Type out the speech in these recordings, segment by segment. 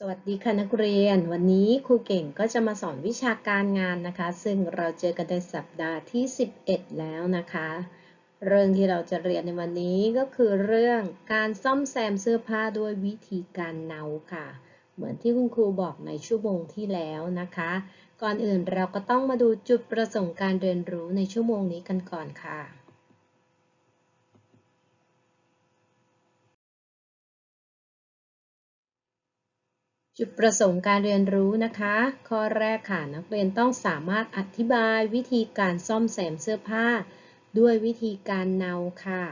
สวัสดีค่ะนักเรียน วันนี้ครูเก่งก็จะมาสอนวิชาการงานนะคะ ซึ่งเราเจอกันในสัปดาห์ที่ 11 แล้วนะคะ เรื่องที่เราจะเรียนในวันนี้ก็คือเรื่องการซ่อมแซมเสื้อผ้าด้วยวิธีการเนาค่ะ เหมือนที่คุณครูบอกในชั่วโมงที่แล้วนะคะ ก่อนอื่นเราก็ต้องมาดูจุดประสงค์การเรียนรู้ในชั่วโมงนี้กันก่อนค่ะ จุดประสงค์การเรียนรู้นะคะ ข้อแรกค่ะนักเรียนต้องสามารถอธิบายวิธีการซ่อมแซมเสื้อผ้า ด้วยวิธีการเนาค่ะ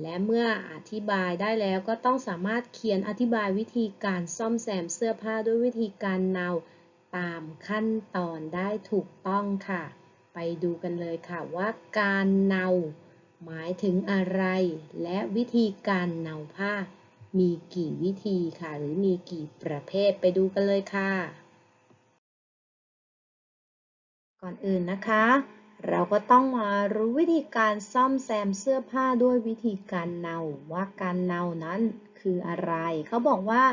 และเมื่ออธิบายได้แล้วก็ต้องสามารถเขียนอธิบายวิธีการซ่อมแซมเสื้อผ้าด้วยวิธีการเนาตามขั้นตอนได้ถูกต้องค่ะ ไปดูกันเลยค่ะว่าการเนาหมายถึงอะไร และวิธีการเนาผ้า มีกี่วิธีค่ะ หรือมีกี่ประเภทไปดูกันเลยค่ะ ก่อนอื่นนะคะ เราก็ต้องมารู้วิธีการซ่อมแซมเสื้อผ้าด้วยวิธีการเนาว่าการเนานั้นคืออะไร เขาบอกว่า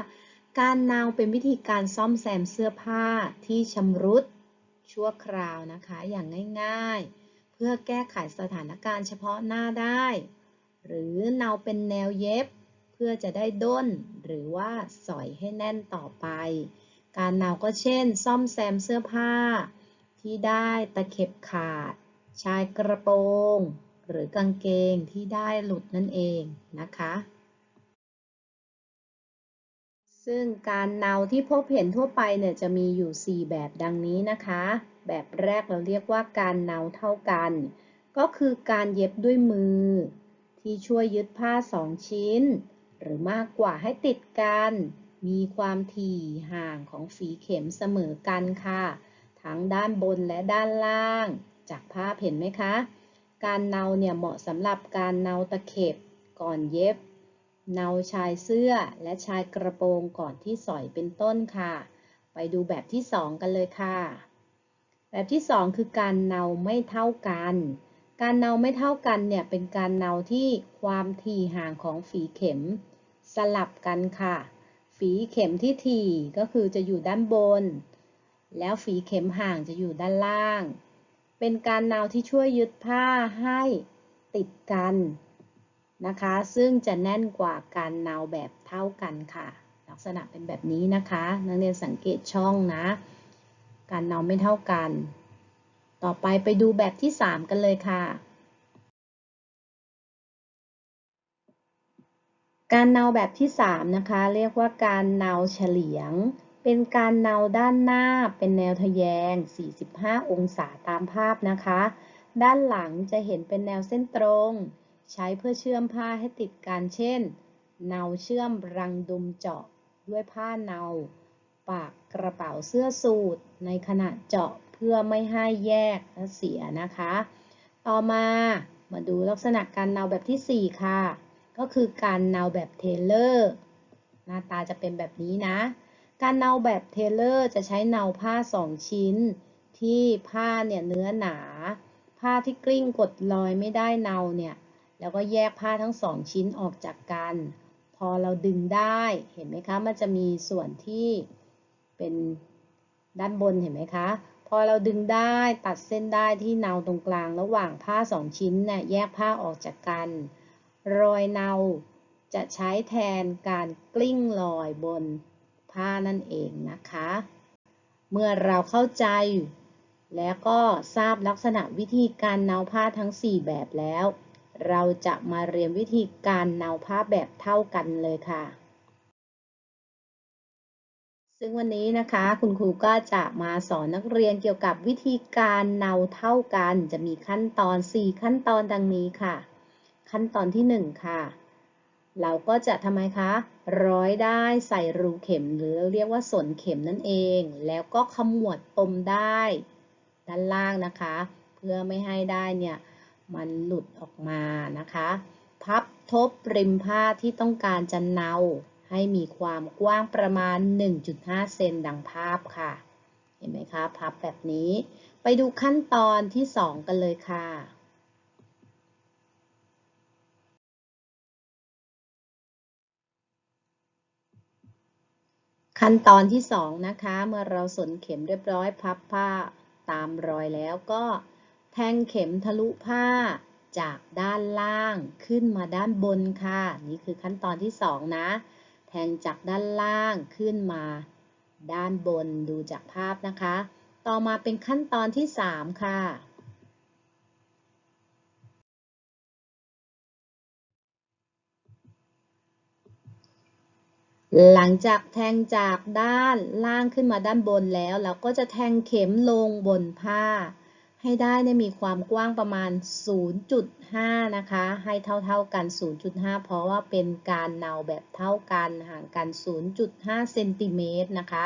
การเนาเป็นวิธีการซ่อมแซมเสื้อผ้าที่ชำรุดชั่วคราวนะคะ อย่างง่าย ๆ เพื่อแก้ไขสถานการณ์เฉพาะหน้าได้ หรือเนาเป็นแนวเย็บ พื่อจะได้ด้นหรือว่าสอยให้แน่นต่อไป การเนาก็เช่น ซ่อมแซมเสื้อผ้า ที่ได้ตะเข็บขาด ชายกระโปรง หรือกางเกงที่ได้หลุดนั่นเองนะคะ ซึ่งการเนาที่พบเห็นทั่วไปเนี่ยจะมีอยู่ 4 แบบดังนี้นะคะ แบบแรกเราเรียกว่าการเนาเท่ากัน ก็คือการเย็บด้วยมือที่ช่วยยึดผ้า2ชิ้น หรือมากกว่าให้ติดกัน มีความถี่ห่างของฝีเข็มเสมอกันค่ะ ทั้งด้านบนและด้านล่าง จากภาพเห็นไหมคะ การเนาเนี่ยเหมาะสำหรับการเนาตะเข็บก่อนเย็บ เนาชายเสื้อและชายกระโปรงก่อนที่สอยเป็นต้นค่ะ ไปดูแบบที่ 2 กันเลยค่ะ แบบที่ 2 คือการเนาไม่เท่ากันการเนาไม่เท่ากันเนี่ยเป็นการเนาที่ความถี่ห่างของฝีเข็ม สลับกันค่ะ ฝีเข็มที่ถี่ก็คือจะอยู่ด้านบน แล้วฝีเข็มห่างจะอยู่ด้านล่าง เป็นการเนาที่ช่วยยึดผ้าให้ติดกันนะคะ ซึ่งจะแน่นกว่าการเนาแบบเท่ากันค่ะ ลักษณะเป็นแบบนี้นะคะ นักเรียนสังเกตช่องนะ การเนาไม่เท่ากัน ต่อไปไปดูแบบที่ 3 กันเลยค่ะ การเนาแบบที่ 3 นะคะ เรียกว่าการเนาเฉลียง เป็นการเนาด้านหน้าเป็นแนวทะแยง 45 องศาตามภาพนะคะ ด้านหลังจะเห็นเป็นแนวเส้นตรง ใช้เพื่อเชื่อมผ้าให้ติดกันเช่น เนาเชื่อมรังดุมเจาะด้วยผ้าเนา ปากกระเป๋าเสื้อสูทในขณะเจาะเพื่อไม่ให้แยกและเสียนะคะ ต่อมามาดูลักษณะการเนาแบบที่ 4 ค่ะ ก็คือการเนาแบบเทเลอร์หน้าตาจะเป็นแบบนี้นะ การเนาแบบเทเลอร์จะใช้เนาผ้า2ชิ้น ที่ผ้าเนี่ยเนื้อหนา ผ้าที่กลิ้งกดลอยไม่ได้เนาเนี่ยแล้วก็แยกผ้าทั้งสองชิ้นออกจากกัน พอเราดึงได้เห็นไหมคะ มันจะมีส่วนที่เป็นด้านบนเห็นไหมคะ พอเราดึงได้ตัดเส้นได้ที่เนาตรงกลาง ระหว่างผ้าสองชิ้นเนี่ยแยกผ้าออกจากกัน รอยเนาจะใช้แทนการกลิ้งลอยบนผ้านั่นเองนะคะ เมื่อเราเข้าใจ แล้วก็ทราบลักษณะวิธีการเนาผ้าทั้ง 4 แบบแล้ว เราจะมาเรียนวิธีการเนาผ้าแบบเท่ากันเลยค่ะ ซึ่งวันนี้นะคะคุณครูก็จะมาสอนนักเรียนเกี่ยวกับวิธีการเนาเท่ากัน จะมีขั้นตอน 4 ขั้นตอนดังนี้ค่ะ ขั้นตอนที่ 1 ค่ะ เราก็จะทำไมคะ ร้อยได้ใส่รูเข็มหรือเรียกว่าสนเข็มนั่นเอง แล้วก็ขมวดปมได้ ด้านล่างนะคะ เพื่อไม่ให้ได้เนี่ยมันหลุดออกมานะคะ พับทบริมผ้าที่ต้องการจะเนาให้มีความกว้างประมาณ 1.5 เซนดังภาพค่ะ เห็นไหมคะ พับแบบนี้ ไปดูขั้นตอนที่ 2 กันเลยค่ะ ขั้นตอนที่สองนะคะ เมื่อเราสนเข็มเรียบร้อยพับผ้าตามรอยแล้วก็แทงเข็มทะลุผ้าจากด้านล่างขึ้นมาด้านบนค่ะ นี่คือขั้นตอนที่สองนะ แทงจากด้านล่างขึ้นมาด้านบนดูจากภาพนะคะ ต่อมาเป็นขั้นตอนที่สามค่ะ หลังจากแทงจากด้านล่างขึ้นมาด้านบนแล้ว เราก็จะแทงเข็มลงบนผ้า ให้ได้เนี่ยมีความกว้างประมาณ 0.5 นะคะ ให้เท่าๆกัน 0.5 เพราะว่าเป็นการเนาแบบเท่ากันห่างกัน 0.5 เซนติเมตรนะคะ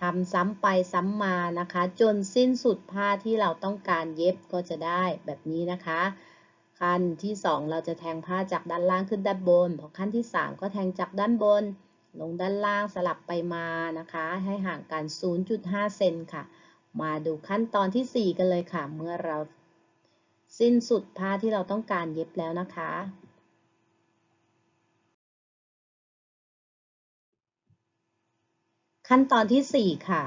ทำซ้ำไปซ้ำมานะคะ จนสิ้นสุดผ้าที่เราต้องการเย็บก็จะได้แบบนี้นะคะขั้นที่ 2 เราจะแทงผ้าจากด้านล่างขึ้นด้านบน พอขั้นที่ 3 ก็แทงจากด้านบน ลงด้านล่างสลับไปมานะคะ ให้ห่างกัน 0.5 เซนค่ะ มาดูขั้นตอนที่ 4 กันเลยค่ะ เมื่อเราสิ้นสุดผ้าที่เราต้องการเย็บแล้วนะคะ ขั้นตอนที่ 4 ค่ะ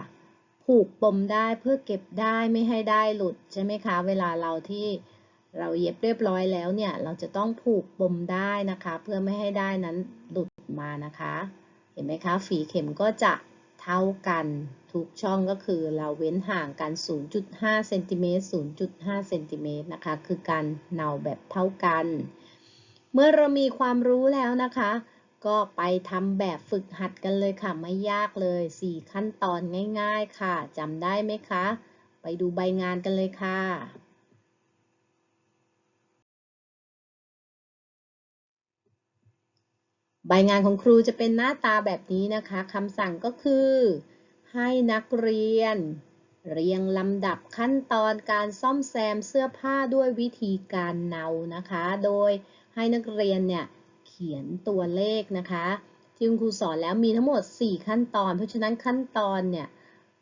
ผูกปมได้เพื่อเก็บได้ไม่ให้ได้หลุดใช่ไหมคะ เวลาเราที่เราเย็บเรียบร้อยแล้วเนี่ย เราจะต้องผูกปมได้นะคะ เพื่อไม่ให้ได้นั้นหลุดมานะคะ ห็นไหมคะ ฝีเข็มก็จะเท่ากันทุกช่องก็คือเราเว้นห่างกัน 0.5เซนติเมตร0.5เซนติเมตรนะคะ คือการเนาแบบเท่ากัน เมื่อเรามีความรู้แล้วนะคะ ก็ไปทำแบบฝึกหัดกันเลยค่ะ ไม่ยากเลย 4 ขั้นตอนง่าย ๆ ค่ะจำได้ไหมคะ ไปดูใบงานกันเลยค่ะ ใบงานของครูจะเป็นหน้าตาแบบนี้นะคะคำสั่งก็คือ ให้นักเรียน เรียงลำดับขั้นตอนการซ่อมแซมเสื้อผ้าด้วยวิธีการเนานะคะ โดยให้นักเรียนเนี่ยเขียนตัวเลขนะคะ ที่คุณครูสอนแล้วมีทั้งหมด 4 ขั้นตอน เพราะฉะนั้นขั้นตอนเนี่ย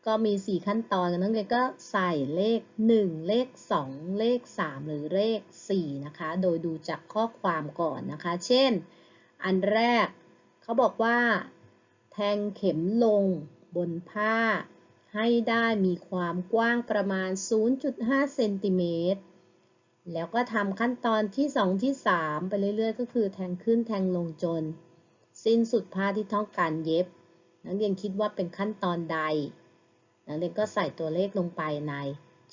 ก็มี 4 ขั้นตอนนักเรียนก็ใส่เลข 1 เลข 2 เลข 3 หรือเลข 4 นะคะ โดยดูจากข้อความก่อนนะคะ เช่น อันแรกเขาบอกว่า แทงเข็มลงบนผ้า ให้ได้มีความกว้างประมาณ 0.5 เซนติเมตร แล้วก็ทำขั้นตอนที่ 2 ที่ 3 ไปเรื่อยๆ ก็คือแทงขึ้นแทงลงจน สิ้นสุดผ้าที่ต้องการเย็บ นักเรียนคิดว่าเป็นขั้นตอนใด นักเรียนก็ใส่ตัวเลขลงไปใน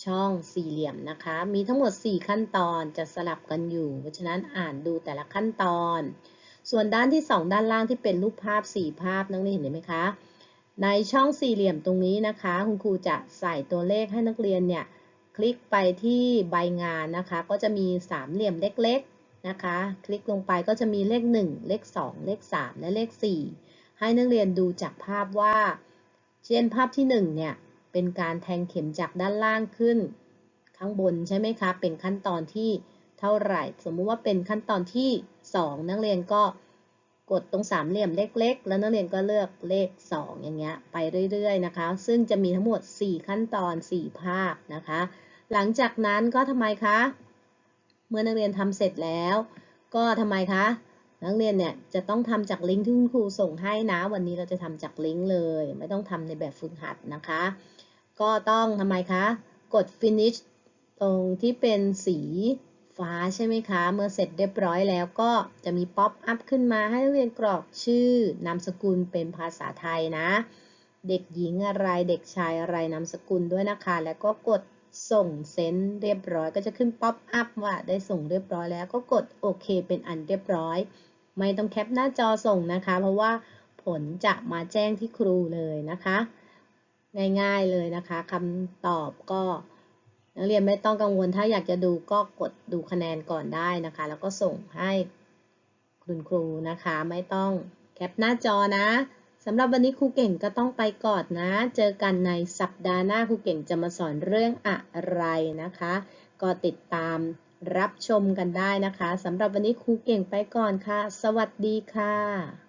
ช่องสี่เหลี่ยมนะคะ มีทั้งหมด 4 ขั้นตอนจะสลับกันอยู่ เพราะฉะนั้นอ่านดูแต่ละขั้นตอน ส่วนด้านที่ 2 ด้านล่างที่เป็นรูปภาพ 4 ภาพนักเรียนเห็นไหมคะ ในช่องสี่เหลี่ยมตรงนี้นะคะ คุณครูจะใส่ตัวเลขให้นักเรียนเนี่ยคลิกไปที่ใบงานนะคะ ก็จะมีสามเหลี่ยมเล็กๆนะคะ คลิกลงไปก็จะมีเลข 1 เลข 2 เลข 3 และเลข 4 ให้นักเรียนดูจากภาพว่า เช่นภาพที่1เนี่ยเป็นการแทงเข็มจากด้านล่างขึ้น ข้างบนใช่ไหมคะ เป็นขั้นตอนที่เท่าไหร่ สมมุติว่าเป็นขั้นตอนที่ 2 นักเรียนก็กดตรงสามเหลี่ยมเล็ก ๆ แล้วนักเรียนก็เลือกเลข 2 อย่างเงี้ยไปเรื่อยๆนะคะ ซึ่งจะมีทั้งหมด 4 ขั้นตอน 4 ภาพนะคะ หลังจากนั้นก็ทำไมคะ เมื่อนักเรียนทำเสร็จแล้ว ก็ทำไมคะ นักเรียนเนี่ยจะต้องทำจากลิงก์ที่คุณครูส่งให้นะ วันนี้เราจะทำจากลิงก์เลย ไม่ต้องทำในแบบฝึกหัดนะคะ ก็ต้องทำไมคะ กด finish ตรงที่เป็นสี ฟ้าใช่ไหมคะ เมื่อเสร็จเรียบร้อยแล้วก็จะมีป๊อปอัพขึ้นมาให้นักเรียนกรอกชื่อนามสกุลเป็นภาษาไทยนะ เด็กหญิงอะไรเด็กชายอะไรนามสกุลด้วยนะคะ แล้วก็กดส่งเซ็นเรียบร้อย ก็จะขึ้นป๊อปอัพว่าได้ส่งเรียบร้อยแล้วก็กดโอเคเป็นอันเรียบร้อย ไม่ต้องแคปหน้าจอส่งนะคะ เพราะว่าผลจะมาแจ้งที่ครูเลยนะคะ ง่ายๆเลยนะคะคำตอบก็ นักเรียนไม่ต้องกังวลถ้าอยากจะดูก็กดดูคะแนนก่อนได้นะคะ แล้วก็ส่งให้คุณครูนะคะ ไม่ต้องแคปหน้าจอนะสำหรับวันนี้ครูเก่งก็ต้องไปก่อนนะ เจอกันในสัปดาห์หน้าครูเก่งจะมาสอนเรื่องอะไรนะคะ ก็ติดตามรับชมกันได้นะคะสำหรับวันนี้ครูเก่งไปก่อนค่ะ สวัสดีค่ะ